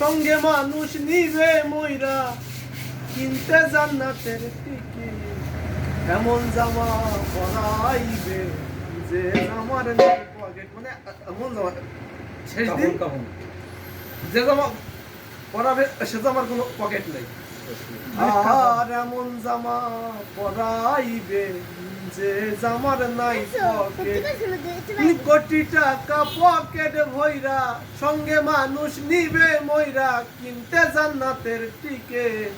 সঙ্গে মানুষ নিবে ময়রা কিনতে জান্নাতের টিকিট। এমন জামা পরাইবে যে আমার পকেট মানে এমন জামা। শেষ দিন? কাপড় যে জামা পরাবে সে জামার কোনো পকেট নেই। আর এমন জামা পরাইবে যে জামার নাই কোটি টাকা পকেট ভইরা সঙ্গে মানুষ নিবে ময়রা কিনতে জান্নাতের টিকেট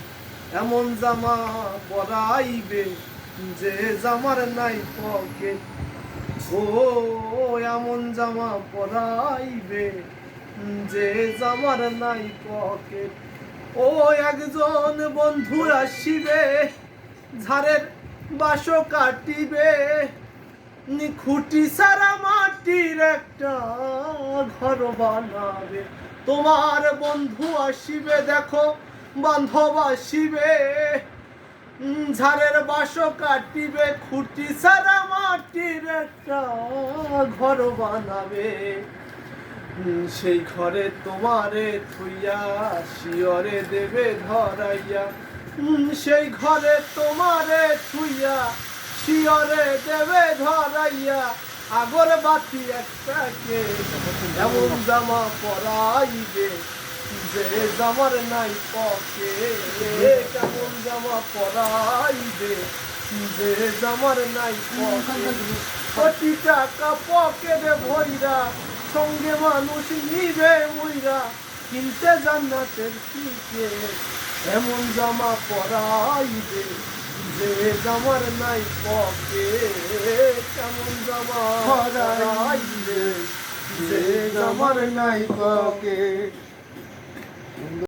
এমন জামা পরাইবে যে জামার নাই পকেট। ও এমন জামা পরাইবে যে জামার নাই পকেট। ও একজন বন্ধু আসিবে ঝাড়ের বাস কাটিবে খুঁটি সারা মাটির একটা ঘর বানাবে। তোমার বন্ধু আসিবে, দেখো, বান্ধব আসিবে। ঝাড়ের বাস কাটিবে, খুঁটি সারা মাটির একটা ঘর বানাবে। সেই ঘরে তোমারে থুইয়া, শিয়রে দেবে ধরাইয়া। সেই ঘরে তোমারে থুইয়া, শিয়রে দেবে ধরাইয়া, আগর বাতি একটাকে এমন জামা পরাইবে যে জামার নাই পকে। কেমন জামা পরাইবে যে জামার নাই পকে। কোটি টাকা পকেটে ভইরা সঙ্গে মানুষ নিবে মইরা কিনতে জান্নাতের টিকে এমন জামা পরাইবে যে জামার নাই পকে। কেমন জামা পরাইবে যে জামার নাই পকে।